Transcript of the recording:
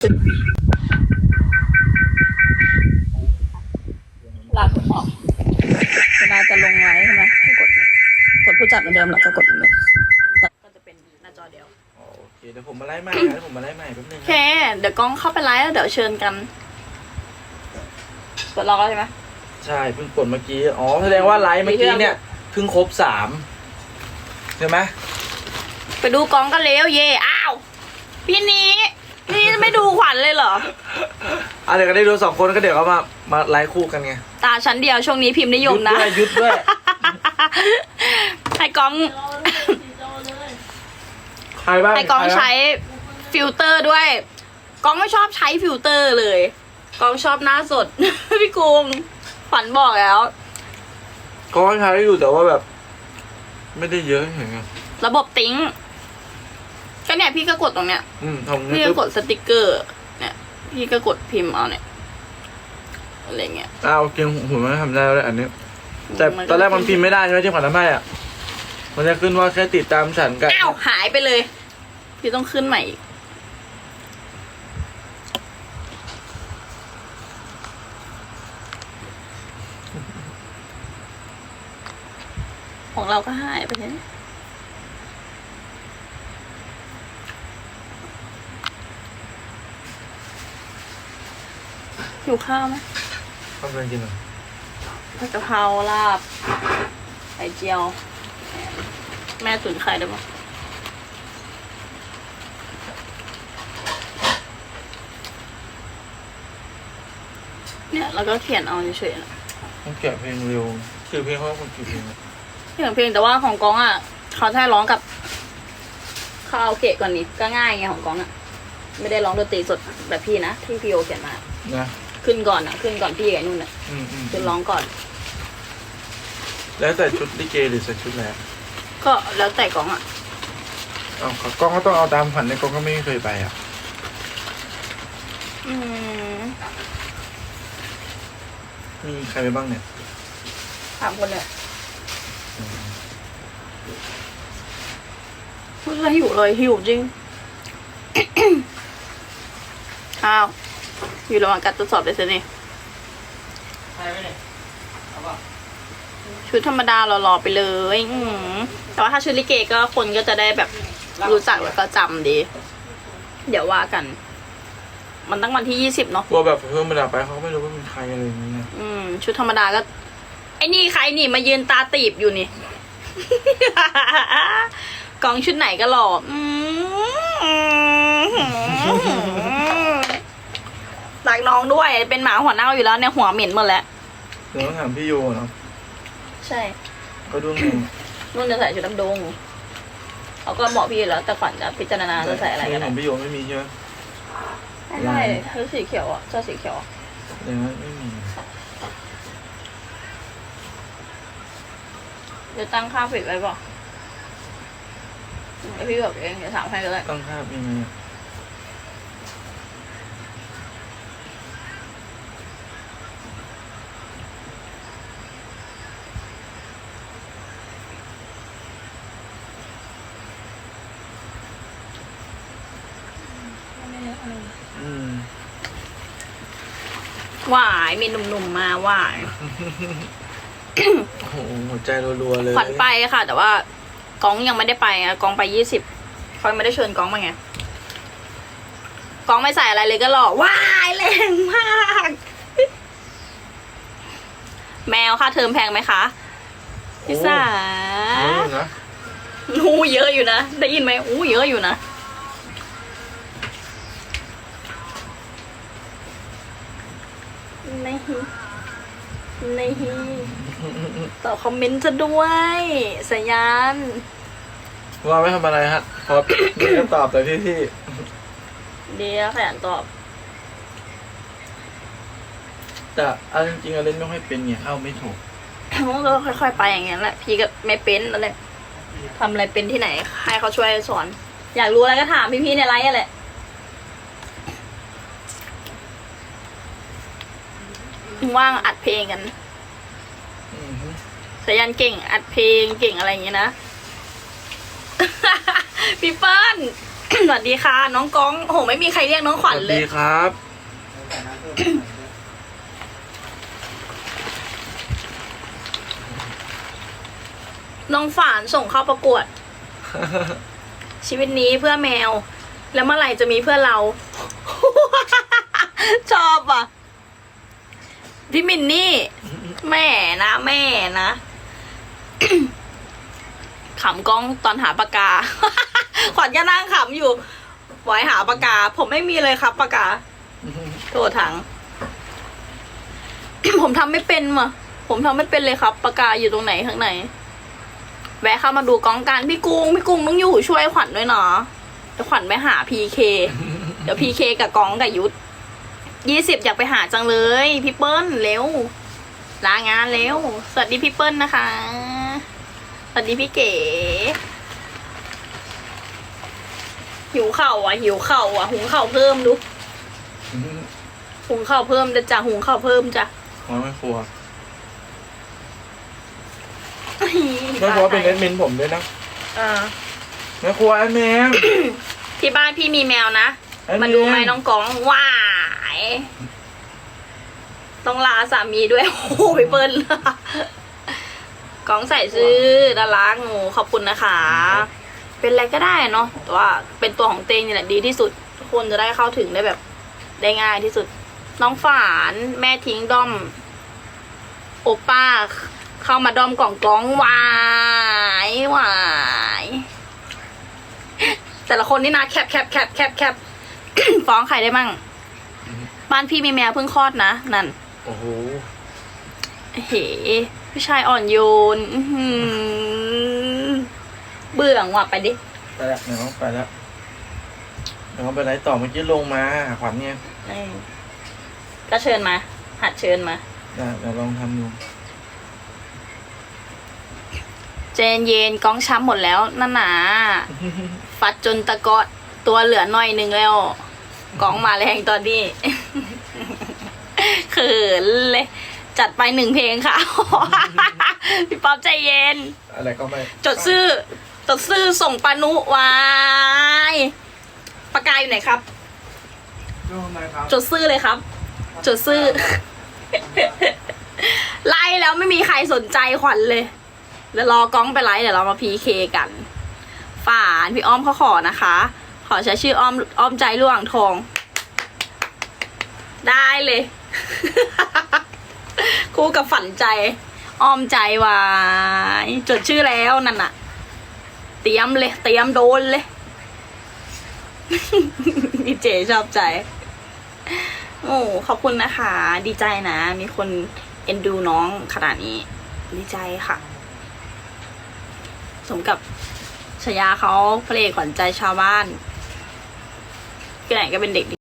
ลาถูกออกเวลาจะลงไลฟ์ใช่ไหมกดกดผู้จัดเหมือนเดิมแล้วก็กดเลยก็จะเป็นหน้าจอเดียวอ๋อโอเคเดี๋ยวผมมาไล่ใหม่นะเดี๋ยวผมมาไล่ใหม่แป๊บนึงโอนะเค เดี๋ยวกล้องเข้าไปไลฟ์แล้วเดี๋ยวเชิญกันกดรอแล้วใช่ไหมใช่เพิ่งกดเมื่อกี้อ๋อแสดงว่าไลฟ์เมื่อกี้เนี่ยเพิ่งครบสามใช่ไหมไปดูกล้องกันเร็วเย่อ้าว พี่นี้นี่ ไม่ดูขวัญเลยเหรอ อะเดี๋ยวก็ได้ดูสองคนก็เดี๋ยวเขามามาไลฟ์คู่กันไงตาชั้นเดียวช่วงนี้พิมพ์นิยมนะ ยุดด้วยยุดด้วยให้กล้องใครบ้างให้กล้องครบ้าใช้ฟิลเตอร์ด้วยกล้องไม่ชอบใช้ฟิลเตอร์เลยกล้องชอบหน้าสด พี่กุงขวัญบอกแล้ว ก็ใช้อยู่แต่ว่าแบบ ไม่ได้เยอะอย่างเงี้ยระบบติ้ง ก็เนี่ยพี่ก็กดตรงเนี้ย อืมทำพี่เงี้ยก็กดสติกเกอร์ เนี่ย พี่ก็กดพิมพ์เอาเนี่ย อะไรเงี้ยอ้าวเกมผมไม่ทำได้แล้วอันนี้ แต่ตอนแรกมันพิมพ์ไม่ได้ใช่ไหมที่ขวัญทำให้อะ มันจะขึ้นว่าแค่ติดตามฉันกันอ้าวหายไปเลย พี่ต้องขึ้นใหม่อีกของเราก็หายไปเนี่ย หิวข้าวไหมทำอะไรกินอะผัดกะเพราลาบไข่เจียว แม่ตุ๋นไข่ได้ปะเนี่ยแล้วก็เขียนเอาเฉยๆนะต้องแกะเพลงเร็วคือเพลงเขาคนกี่เพลงอะเขียนเพลงแต่ว่าของกองอะ เขาจะให้ร้องกับคาราโอเกะก่อนนี่ก็ง่ายไงของกองอะ ไม่ได้ร้องดนตรีสดแบบพี่นะ ที่พี่โอเขียนมา นะขึ้นก่อนอะ ขึ้นก่อนพี่กับไอ้นุ่นอะอืมอืมขึ้นร้องก่อน แล้วแต่ชุดลิเกหรือใส่ชุดแล้วก็แล้วแต่กองอะ เอากล้องก็ต้องเอาตามฝันในกล้องก็ไม่เคยไปอะอืมมีใครไปบ้างเนี่ยถามคนเนี่ยพูดอะไรหิวเลยหิวจริงอ้าว อยู่ระหว่างการตรวจสอบเลยสินี่ใครไปเนี่ยเอาป่ะชุดธรรมดาหล่อๆไปเลย อืมแต่ว่าถ้าชุดลิเกก็คนก็จะได้แบบรู้จักแล้วก็จำดี เดี๋ยวว่ากัน มันตั้งวันที่ยี่สิบเนาะกลัวแบบเพิ่มมาดาไปเขาก็ไม่รู้ว่าเป็นใครอะไรอย่างเงี้ยอืม ชุดธรรมดาก็ไอ้นี่ใครนี่มายืนตาตีบอยู่นี่ กองชุดไหนก็หล่ออืม รักน้องด้วย เป็นหมาหัวเน่าอยู่แล้วเนี่ยหัวเหม็นหมดแล้วเดี๋ยวต้องถามพี่โยเนาะใช่ก็ดูไงนุ่นจะใส่ชุดดำดงเขาก็บอกพี่แล้วแต่ขวัญจะพิจารณาจะใส่อะไรกันขนะองพี่โยไม่มีใช่ไหมใช่ชุดสีเขียวอะชอบสีเขียวอะอย่างนั้นไม่มี เดี๋ยวตั้งค่าปิดไว้ป่ะเดี๋ยวพี่บอกเองเดี๋ยวถามให้ก็ได้ตั้งภาพยังไงอะ หวายมีหนุ่มๆมาหวายโอ้โหหัวใจรัวๆเลยขวัญไปค่ะ แต่ว่ากองยังไม่ได้ไปอะกองไปยี่สิบเขายังไม่ได้เชิญกองมาไงกองไม่ใส่อะไรเลยก็หล่อว้ายแรงมาก แมวค่าเทอมแพงไหมคะพิซซ่าโอ้เยอะอยู่นะอู้เยอะอยู่นะได้ยินไหมอู้เยอะอยู่นะ ไม่ฮิไม่ฮิตอบคอมเมนต์จะด้วยสายันว่าไม่ทำอะไรฮะพอมีคำตอบแต่ที่ที่เดียวขยันตอบ แต่เอาจริงๆอะเล่นไม่ค่อยเป็นไงเข้าไม่ถูกก็ค่อย ๆ ไปอย่างเงี้ยแหละพี่ก็ไม่เป็นแล้วแหละทำอะไรเป็นที่ไหน ให้เขาช่วยสอน อยากรู้อะไรก็ถามพี่ๆในไลน์อะแหละ ว่างอัดเพลงกันอือฮึสายันเก่ง อัดเพลงเก่งอะไรอย่างเงี้ยนะ พี่เปิ้ลสวัสดีค่ะ น้องก้องโอ้โหไม่มีใครเรียกน้องขวัญสวัสเลยดีครับ น้องฝานส่งเข้าประกวด ชีวิตนี้เพื่อแมว แล้วเมื่อไหร่จะมีเพื่อเรา ชอบอะ พี่มินนี่ แม่นะแม่นะขำกล้องตอนหาปากกา ขวัญก็นั่งขำอยู่ไว้หาปากกา ผมไม่มีเลยครับปากกาโทษถัง ผมทำไม่เป็นว่ะผมทำไม่เป็นเลยครับปากกาอยู่ตรงไหนข้างในแวะเข้ามาดูกองการพี่กุ้งพี่กุ้งต้องอยู่ช่วยขวัญด้วยเนาะเดี๋ยวขวัญไปหาพีเคเดี๋ยวพีเคกับกองกับยุทธ ยี่สิบอยากไปหาจังเลยพี่เปิ้ลเร็วลางานเร็วสวัสดีพี่เปิ้ลนะคะ สวัสดีพี่เก๋หิวเข่าวอะ หิวเข่าวอะ หุงเข่าวเพิ่มดูหุงข้าวเพิ่มจะจ้ะหุงข้าวเพิ่มจ้ะมาไม่ครัวแม่ครัวเป็นแอดมินผมด้วยนะอ่าแม่ครัวแอดมินที่บ้านพี่มีแมวนะแอดมินมาดูไหมน้องกองว้าย ต้องลาสามีด้วย โอ้โหพี่เปิ้ลกองใส่ซื้อน่ารักหนูขอบคุณนะคะ เป็นอะไรก็ได้เนาะแต่ว่าเป็นตัวของเตงนี่แหละดีที่สุด คนจะได้เข้าถึงได้แบบ ได้ง่ายที่สุด น้องฝานแม่ทิ้งด้อม โอป้า เข้ามาด้อมกล่องกล้องวายวายแต่ละคนนี่นะแคบแคบแคบแคบแคบฟ้องใครได้มั่ง บ้านพี่มีแมวเพิ่งคลอดนะ นั่น โอ้โหเฮ้ผู้ชายอ่อนโยนอื้อหือเบื่อว่ะไปดิ ไปแล้วเดี๋ยวน้องไปแล้วเดี๋ยวน้องไปไหนต่อเมื่อกี้ลงมาหาขวัญไงเออก็เชิญมา หัดเชิญมา ได้เดี๋ยวลองทำดูเจนเย็นกล้องช้ำหมดแล้วนั่นหนาฟัดจนตะกอดตัวเหลือหน่อยหนึ่งแล้วกล้องมาแรงตอนนี้ เขินเลย จัดไปหนึ่งเพลงค่ะ พี่ป๊อปใจเย็น อะไรก็ไม่จดซื่อจดซื่อส่งปานุวายปากกาอยู่ไหนครับก็ทำไมครับ จดซื่อเลยครับ จดซื่อ ไล่แล้วไม่มีใครสนใจขวัญเลยเดี๋ยวรอกล้องไปไลฟ์เดี๋ยวเรามาพีเคกันฝานพี่อ้อมเขาขอนะคะ ขอใช้ชื่ออ้อมอ้อมใจล่วงทอง ได้เลย คู่กับฝันใจอ้อมใจไว้จดชื่อแล้วนั่นน่ะ เตรียมเลย เตรียมโดนเลยพี่เจชอบใจ โอ้ขอบคุณนะคะ ดีใจนะ มีคนเอ็นดูน้องขนาดนี้ ดีใจค่ะ สมกับฉายาเขาพระเอกขวัญใจชาวบ้านที่ไหนก็เป็นเด็กดี